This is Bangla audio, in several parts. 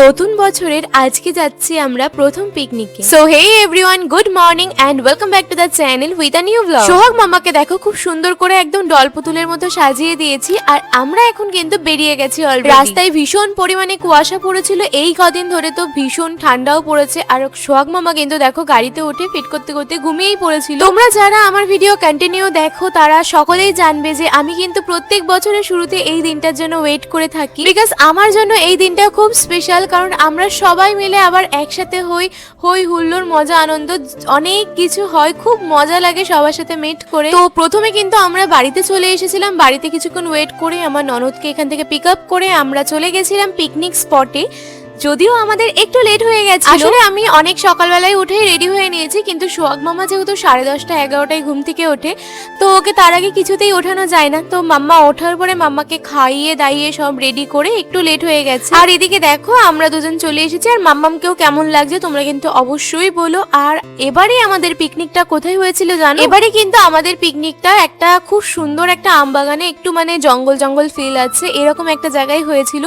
নতুন বছরের আজকে যাচ্ছি আমরা প্রথম পিকনিকে so hey everyone good morning and welcome back to the channel with a new vlog Sohag মামাকে দেখো খুব সুন্দর করে একদম ডল পুতুলের মতো সাজিয়ে দিয়েছি আর আমরা এখন কিন্তু বেরিয়ে গেছি অলরেডি রাস্তায় ভীষণ পরিমাণে কুয়াশা পড়েছিল এই কদিন ধরে তো ভীষণ ঠান্ডাও পড়েছে। আর সোহাগ মামা কিন্তু দেখো গাড়িতে উঠে ফিট করতে করতে ঘুমিয়েই পড়েছিল। তোমরা যারা আমার ভিডিও কন্টিনিউ দেখো তারা সকলেই জানবে যে আমি কিন্তু প্রত্যেক বছরের শুরুতে এই দিনটার জন্য ওয়েট করে থাকি। বিকজ আমার জন্য এই দিনটা খুব স্পেশাল কারণ আমরা সবাই মিলে আবার একসাথে হই হই হুল্লোর মজা, আনন্দ, অনেক কিছু হয়, খুব মজা লাগে সবার সাথে মিট করে। তো প্রথমে কিন্তু আমরা বাড়িতে চলে এসেছিলাম, বাড়িতে কিছুক্ষণ ওয়েট করে আমার ননদকে এখান থেকে পিক আপ করে আমরা চলে গেছিলাম পিকনিক স্পটে যদিও আমাদের একটু লেট হয়ে গেছে আসলে আমি অনেক সকালবেলায় উঠে রেডি হয়ে নিয়েছি কিন্তু সোহাগ মামা যেহেতু সাড়ে দশটা এগারোটায় ঘুম থেকে ওঠে তো ওকে তার আগে কিছুতেই ওঠানো যায় না। তো মাম্মা ওঠার পরে মাম্মাকে খাইয়ে দাইয়ে সব রেডি করে একটু লেট হয়ে গেছে। আর এদিকে দেখো আমরা দুজন চলে এসেছি আর মাম্মামকেও কেমন লাগছে তোমরা কিন্তু অবশ্যই বলো। আর এবারে আমাদের পিকনিকটা কোথায় হয়েছিল জানো? এবারে কিন্তু আমাদের পিকনিকটা একটা খুব সুন্দর একটা আম বাগানে একটু মানে জঙ্গল জঙ্গল ফিল আছে এরকম একটা জায়গায় হয়েছিল।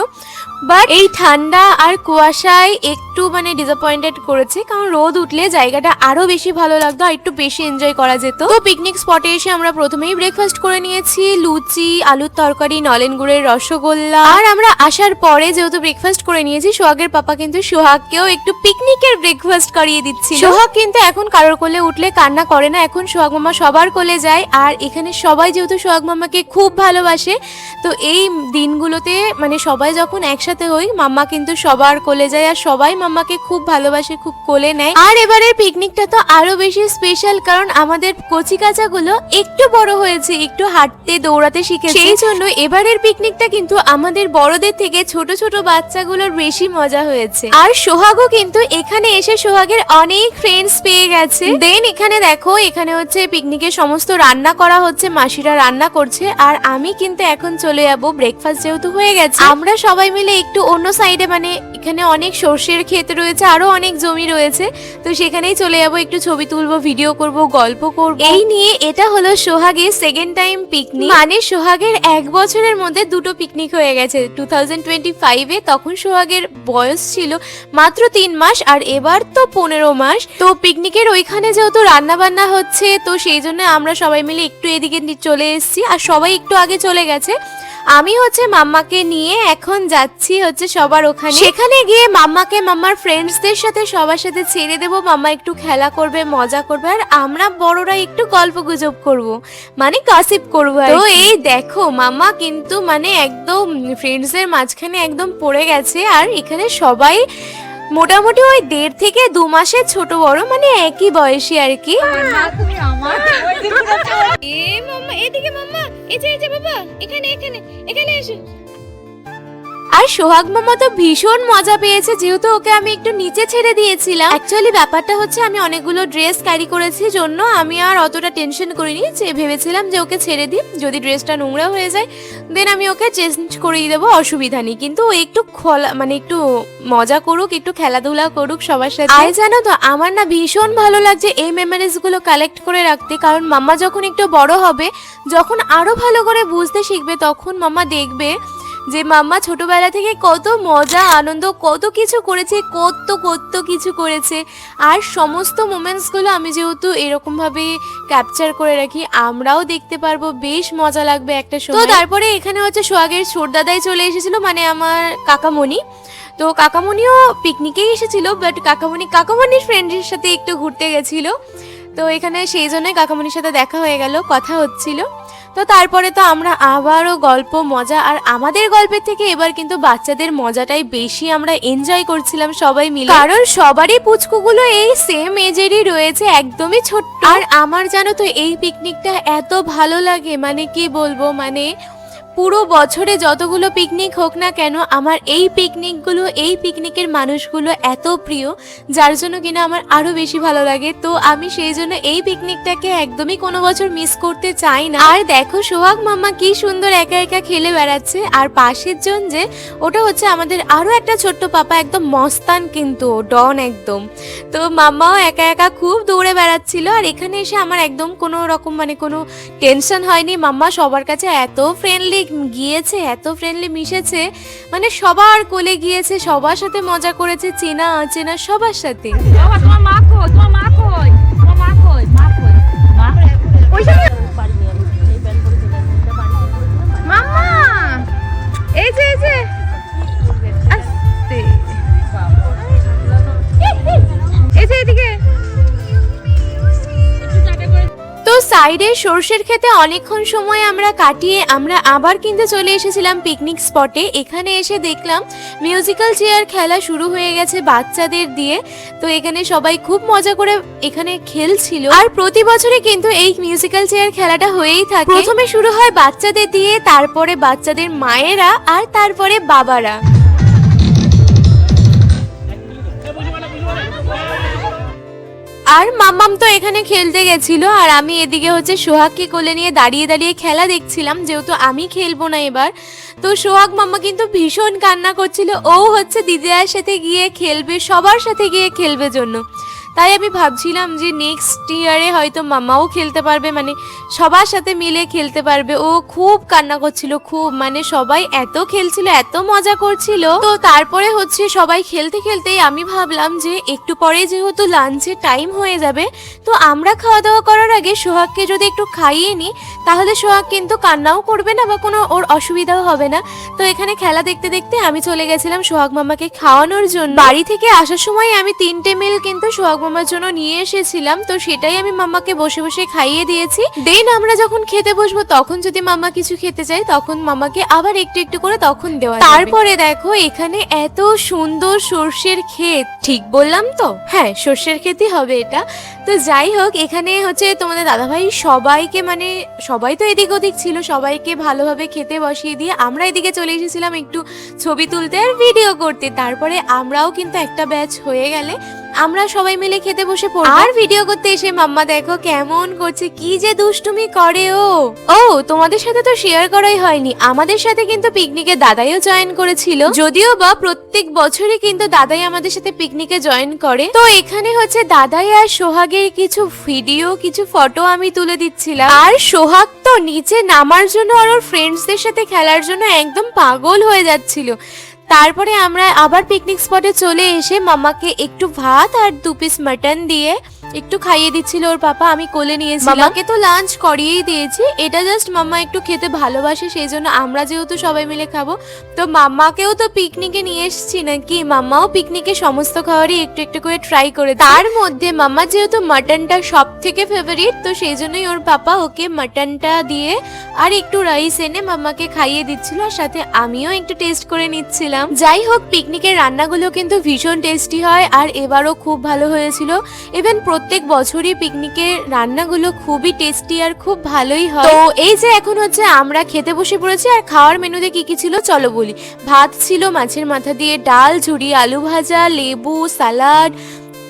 বাট এই ঠান্ডা আর কুয়াশায় একটু মানে ডিসঅ্যাপয়েন্টেড করেছে, কারণ রোদ উঠলে জায়গাটা আরও বেশি ভালো লাগতো আর একটু বেশি এনজয় করা যেত। তো পিকনিক স্পটে এসে আমরা প্রথমেই ব্রেকফাস্ট করে নিয়েছি, লুচি, আলুর তরকারি, নলেন গুড়ের রসগোল্লা। আর আমরা আসার পরে যেহেতু ব্রেকফাস্ট করে নিয়েছি, সোহাগের পাপা কিন্তু সোহাগকেও একটু পিকনিকের ব্রেকফাস্ট করিয়ে দিচ্ছি সোহাগ কিন্তু এখন কারোর কোলে উঠলে কান্না করে না, এখন সোহাগ মামা সবার কোলে যায়। আর এখানে সবাই যেহেতু সোহাগ মামাকে খুব ভালোবাসে, তো এই দিনগুলোতে মানে সবাই যখন একসাথে হই মাম্মা কিন্তু সবার কোলে যায় আর সবাই মাম্মাকে খুব ভালোবাসে খুব কোলে নেয়। আর এবারের পিকনিকটা তো আরও বেশি স্পেশাল কারণ আমাদের কচি কাচাগুলো একটু বড় হয়েছে একটু হাঁটতে দৌড়াতে শিখেছে। সেই জন্য এবারের পিকনিকটা কিন্তু আমাদের বড়দের থেকে ছোট ছোট বাচ্চাগুলোর বেশি মজা হয়েছে। আর সোহাগও কিন্তু এখানে এসে সোহাগের অনেক ফ্রেন্ডস পেয়ে গেছে। দেন এখানে দেখো এখানে হচ্ছে পিকনিকের সমস্ত রান্না করা হচ্ছে মাসিরা রান্না করছে আর আমি কিন্তু এখন চলে যাব ব্রেকফাস্ট যেহেতু হয়ে গেছে। আমরা সবাই মিলে একটু অন্য সাইডে মানে এখানে অনেক সর্ষের ক্ষেত রয়েছে, আরও অনেক জমি রয়েছে। তো সেখানেই চলে যাব, একটু ছবি তুলবো, ভিডিও করব, গল্প করব। এই নিয়ে এটা হলো সোহাগের সেকেন্ড টাইম পিকনিক মানে সোহাগের এক বছরের মধ্যে দুটো পিকনিক হয়ে গেছে। টু থাউজেন্ড টোয়েন্টি ফাইভে তখন সোহাগের বয়স ছিল মাত্র তিন মাস, আর এবার তো পনেরো মাস। তো পিকনিকের ওইখানে যেহেতু রান্না বান্না হচ্ছে, তো সেই জন্য আমরা সবাই মিলে একটু এদিকে চলে এসেছি, আর সবাই একটু আগে চলে গেছে। আমি হচ্ছে মাম্মাকে নিয়ে এখন যাচ্ছি হচ্ছে সবার ওখানে। সেখানে গিয়ে মাম্মাকে মাম্মার ফ্রেন্ডসদের সাথে সবার সাথে ছেড়ে দেবো মাম্মা একটু খেলা করবে মজা করবে আর আমরা বড়রা একটু গল্প গুজব করব মানে কাসিপ করব আর তো এই দেখো মাম্মা কিন্তু মানে একদম ফ্রেন্ডসদের মাঝখানে একদম পড়ে গেছে আর এখানে সবাই মোটামুটি ওই দেড় থেকে দু মাসের ছোট বড় মানে একই বয়সী আর কি। এ মাম্মা এদিকে মাম্মা। এই যে এই যে বাবা এখানে এখানে এখানে এসো। আর সোহাগ মামা তো ভীষণ মজা পেয়েছে, যেহেতু ওকে আমি একটু নিচে ছেড়ে দিয়েছিলাম। অ্যাকচুয়ালি ব্যাপারটা হচ্ছে আমি অনেকগুলো ড্রেস ক্যারি করেছি, জন্য আমি আর অতটা টেনশন করিনি, যে ভেবেছিলাম যে ওকে ছেড়ে দিই। যদি ড্রেসটা নোংরা হয়ে যায় দেন আমি ওকে চেঞ্জ করিয়ে দেবো, অসুবিধা নেই। কিন্তু ও একটু খোলা মানে একটু মজা করুক, একটু খেলাধুলা করুক সবার সাথে। আর জানো তো, আমার না ভীষণ ভালো লাগছে এই মেমোরিজগুলো কালেক্ট করে রাখতে, কারণ মাম্মা যখন একটু বড় হবে, যখন আরও ভালো করে বুঝতে শিখবে, তখন মাম্মা দেখবে যে মাম্মা ছোটবেলা থেকে কত মজা আনন্দ কত কিছু করেছে কত কত কিছু করেছে। আর সমস্ত মোমেন্টসগুলো আমি যেহেতু এরকমভাবে ক্যাপচার করে রাখি আমরাও দেখতে পারব বেশ মজা লাগবে একটা সময়। তো তারপরে এখানে হচ্ছে সোহাগের ছোটদাদাই চলে এসেছিল মানে আমার কাকামণি। তো কাকামণিও পিকনিকেই এসেছিল বাট কাকামণি কাকামণির ফ্রেন্ডের সাথে একটু ঘুরতে গেছিল। তো এখানে সেই জন্যই কাকামণির সাথে দেখা হয়ে গেল, কথা হচ্ছিল। তো তারপরে তো আমরা আবারও গল্প, মজা, আর আমাদের গল্পের থেকে এবার কিন্তু বাচ্চাদের মজাটাই বেশি আমরা এনজয় করছিলাম সবাই মিলে। কারণ সবারই পুচকুগুলো এই সেম এজেরই রয়েছে, একদমই ছোট্ট। আর আমার জানো তো এই পিকনিকটা এত ভালো লাগে মানে কি বলব মানে পুরো বছরে যতগুলো পিকনিক হোক না কেন, আমার এই পিকনিকগুলো এই পিকনিকের মানুষগুলো এত প্রিয়, যার জন্য কিনা আমার আরও বেশি ভালো লাগে। তো আমি সেই জন্য এই পিকনিকটাকে একদমই কোনো বছর মিস করতে চাই না। আর দেখো, সোহাগ মাম্মা কি সুন্দর একা একা খেলে বেড়াচ্ছে। আর পাশের জন যে, ওটা হচ্ছে আমাদের আরও একটা ছোট্ট পাপা, একদম মস্তান কিন্তু ডন একদম। তো মাম্মাও একা একা খুব দৌড়ে বেড়াচ্ছিল, আর এখানে এসে আমার একদম কোনো রকম মানে কোনো টেনশন হয়নি। মাম্মা সবার কাছে এত ফ্রেন্ডলি গিয়েছে, এত ফ্রেন্ডলি মিশেছে মানে সবার কোলে গিয়েছে, সবার সাথে মজা করেছে, চেনা অচেনা সবার সাথে। তোমার মা কই? তোমার মা কই? তোমার মা কই? মা কই? মা সাইডে সর্ষের খেতে অনেকক্ষণ সময় আমরা কাটিয়ে আমরা আবার কিন্তু চলে এসেছিলাম পিকনিক স্পটে এখানে এসে দেখলাম মিউজিক্যাল চেয়ার খেলা শুরু হয়ে গেছে বাচ্চাদের দিয়ে। তো এখানে সবাই খুব মজা করে এখানে খেলছিল। আর প্রতি বছরে কিন্তু এই মিউজিক্যাল চেয়ার খেলাটা হয়েই থাকে। প্রথমে শুরু হয় বাচ্চাদের দিয়ে, তারপরে বাচ্চাদের মায়েরা আর তারপরে বাবারা। আর মাম্মাম তো এখানে খেলতে গেছিল, আর আমি এদিকে হচ্ছে সোহাগকে কোলে নিয়ে দাঁড়িয়ে দাঁড়িয়ে খেলা দেখছিলাম, যেহেতু আমি খেলব না এবার। তো সোহাগ মাম্মা কিন্তু ভীষণ কান্না করছিল, ও হচ্ছে দিদিয়ার সাথে গিয়ে খেলবে, সবার সাথে গিয়ে খেলবে জন্য। তাই আমি ভাবছিলাম যে নেক্সট ইয়ারে হয়তো মামাও খেলতে পারবে মানে সবার সাথে মিলে খেলতে পারবে। ও খুব কান্না করছিল, খুব মানে সবাই এত খেলছিল, এত মজা করছিল। তো তারপরে হচ্ছে সবাই খেলতে খেলতেই আমি ভাবলাম যে একটু পরে যেহেতু লাঞ্চের টাইম হয়ে যাবে, তো আমরা খাওয়া দাওয়া করার আগে সোহাগকে যদি একটু খাইয়ে নিই তাহলে সোহাগ কিন্তু কান্নাও করবে না বা কোনো ওর অসুবিধাও হবে না। তো এখানে খেলা দেখতে দেখতে আমি চলে গেছিলাম সোহাগ মামাকে খাওয়ানোর জন্য। বাড়ি থেকে আসার সময় আমি তিনটে মিল কিন্তু সোহাগ মামার জন্য নিয়ে এসেছিলাম, তো সেটাই আমি মামাকে বসে বসে খাইয়ে দিয়েছি। দেন আমরা যখন খেতে বসবো, তখন যদি মামা কিছু খেতে চাই তখন মামাকে আবার একটু একটু করে তখন দেওয়া তারপরে দেখো, এখানে এত সুন্দর সর্ষের ক্ষেত। ঠিক বললাম তো? হ্যাঁ সর্ষের ক্ষেতই হবে এটা। তো যাই হোক, এখানে হচ্ছে তোমাদের দাদাভাই সবাইকে মানে সবাই তো এদিক ওদিক ছিল, সবাইকে ভালোভাবে খেতে বসিয়ে দিয়ে আমরা এদিকে চলে এসেছিলাম একটু ছবি তুলতে আর ভিডিও করতে। তারপরে আমরাও কিন্তু একটা ব্যাচ হয়ে গেলে আমরা সবাই মিলে খেতে বসে পড়ব। আর ভিডিও করতে এসে মাম্মা দেখো কেমন করছে কি যে দুষ্টুমি করে ও। ও তোমাদের সাথে তো শেয়ার করাই হয়নি। আমাদের সাথে কিন্তু পিকনিকে দাদাইও জয়েন করেছিল। যদিও বা প্রত্যেক বছরই কিন্তু দাদাই আমাদের সাথে পিকনিকে জয়েন করে। তো এখানে হচ্ছে দাদাই আর সোহাগের কিছু ভিডিও কিছু ফটো আমি তুলে দিচ্ছিলাম। আর সোহাগ তো নিচে নামার জন্য আর ওর ফ্রেন্ডসদের সাথে খেলার জন্য একদম পাগল হয়ে যাচ্ছিল। তারপরে আমরা আবার পিকনিক স্পটে চলে এসে মামাকে একটু ভাত আর দু পিস মাটন দিয়ে একটু খাইয়ে দিচ্ছিল ওর পাপা আমি কোলে নিয়েছি মামাকে তো লাঞ্চ করিয়েই দিয়েছি। এটা জাস্ট মাম্মা একটু খেতে ভালোবাসে সেই জন্য আমরা যেহেতু সবাই মিলে খাব তো মাম্মাকেও তো পিকনিকে নিয়ে এসেছি নাকি? মাম্মাও পিকনিকে সমস্ত খাবারই একটু একটু করে ট্রাই করে তার মধ্যে মাম্মা যেহেতু মাটনটা সব থেকে ফেভারিট তো সেই জন্যই ওর পাপা ওকে মাটনটা দিয়ে আর একটু রাইস এনে মাম্মাকে খাইয়ে দিচ্ছিল আর সাথে আমিও একটু টেস্ট করে নিচ্ছিলাম। যাই হোক পিকনিকের রান্নাগুলো কিন্তু ভীষণ টেস্টি হয় আর এবারও খুব ভালো হয়েছিল। ইভেন প্রত্যেক বছরই পিকনিকের রান্নাগুলো খুবই টেস্টি আর খুব ভালোই হয়। তো এই যে এখন হচ্ছে আমরা খেতে বসে পড়েছি আর খাওয়ার মেনুতে কি কি ছিল, চলো বলি। ভাত ছিল মাছের মাথা দিয়ে ডাল ঝুড়ি আলু ভাজা, লেবু, সালাড,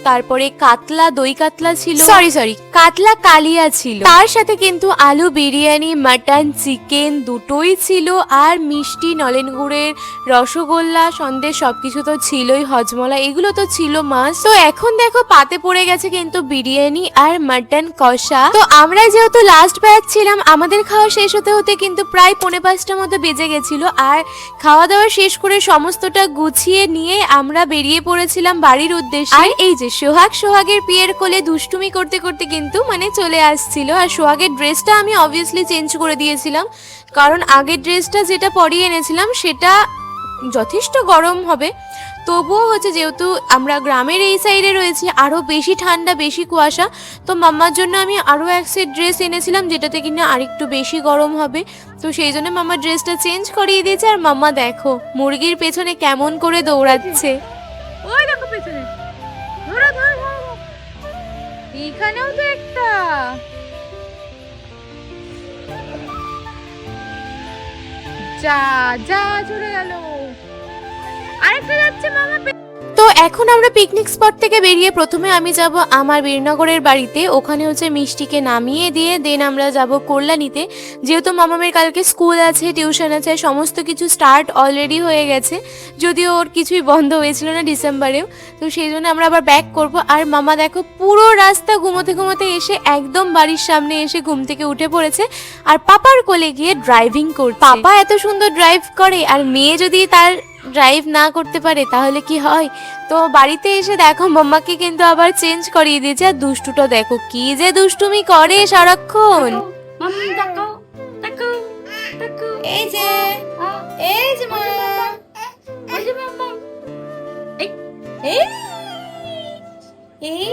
তারপরে কাতলা, দই কাতলা ছিল। সরি সরি কাতলা কালিয়া ছিল। তার সাথে কিন্তু আলু, বিরিয়ানি, মাটন, চিকেন দুটোই ছিল আর মিষ্টি, নলেন গুড়ের রসগোল্লা, সন্দেশ সবকিছু তো ছিলই, হজমলা এগুলো তো ছিল মাছ তো এখন দেখো পাতে পড়ে গেছে কিন্তু বিরিয়ানি আর মাটন কষা। তো আমরা যেহেতু লাস্ট ব্যাচ ছিলাম, আমাদের খাওয়া শেষ হতে হতে কিন্তু প্রায় পৌনে পাঁচটার মতো বেজে গেছিল আর খাওয়া দাওয়া শেষ করে সমস্তটা গুছিয়ে নিয়ে আমরা বেরিয়ে পড়েছিলাম বাড়ির উদ্দেশ্যে। আর এই যে সোহাগ, সোহাগের পিয়ের কোলে দুষ্টুমি করতে করতে কিন্তু মানে চলে আসছিল। আর সোহাগের ড্রেসটা আমি অবভিয়াসলি চেঞ্জ করে দিয়েছিলাম। কারণ আগের ড্রেসটা যেটা পরিয়ে এনেছিলাম, সেটা যথেষ্ট গরম হবে। তবুও হচ্ছে যেহেতু আমরা গ্রামের এই সাইডে রয়েছি আরও বেশি ঠান্ডা, বেশি কুয়াশা, তো মাম্মার জন্য আমি আরও এক সেট ড্রেস এনেছিলাম, যেটাতে কিনা আরেকটু বেশি গরম হবে। তো সেই জন্য মাম্মার ড্রেসটা চেঞ্জ করিয়ে দিয়েছে, আর মাম্মা দেখো, মুরগির পেছনে কেমন করে দৌড়াচ্ছে। ওই দেখো পেছনে। এইখানেও তো একটা। যা যা চলে গেল। আরেকটা যাচ্ছে মামা তো এখন আমরা পিকনিক স্পট থেকে বেরিয়ে প্রথমে আমি যাব আমার বীরনগরের বাড়িতে। ওখানে হচ্ছে মিষ্টিকে নামিয়ে দিয়ে দেন আমরা যাব কল্যাণীতে। যেহেতু মামামের কালকে স্কুল আছে টিউশন আছে, সমস্ত কিছু স্টার্ট অলরেডি হয়ে গেছে। যদিও ওর কিছুই বন্ধ হয়েছিল না ডিসেম্বরেও। তো সেই জন্য আমরা আবার ব্যাক করব। আর মামা দেখো, পুরো রাস্তা ঘুমোতে ঘুমোতে এসে একদম বাড়ির সামনে এসে ঘুম থেকে উঠে পড়েছে। আর পাপার কোলে গিয়ে ড্রাইভিং করছে। পাপা এত সুন্দর ড্রাইভ করে, আর মেয়ে যদি তার ড্রাইভ না করতে পারে তাহলে কি হয়? তো বাড়িতে এসে দেখো মাম্মাকে কিন্তু আবার চেঞ্জ করিয়ে দিয়েছে। আর দুষ্টুটা দেখো কি যে দুষ্টুমি করে সারাক্ষণ। এই যে এই যে এই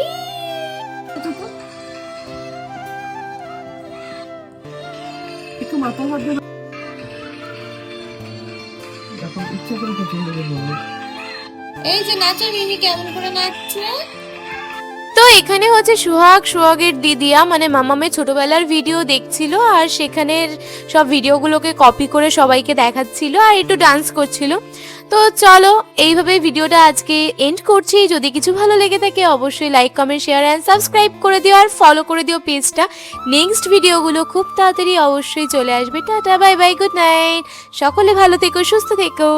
একটু মাথা হাত ইচ্ছা করে পছন্দ করব এই যে নাচো মিমি কেমন করে নাচছে? তো এখানে হচ্ছে সোহাগ, সোহাগের দিদিয়া মানে মামামের ছোটবেলার ভিডিও দেখছিল আর সেখানের সব ভিডিওগুলোকে কপি করে সবাইকে দেখাচ্ছিল আর একটু ডান্স করছিল। তো চলো, এইভাবে ভিডিওটা আজকে এন্ড করছি। যদি কিছু ভালো লেগে থাকে, অবশ্যই like comment share and subscribe করে দিও আর ফলো করে দিও পেজটা নেক্সট ভিডিওগুলো খুব তাড়াতাড়ি অবশ্যই চলে আসবে। Tata bye bye good night সকলে ভালো থেকো, সুস্থ থেকো।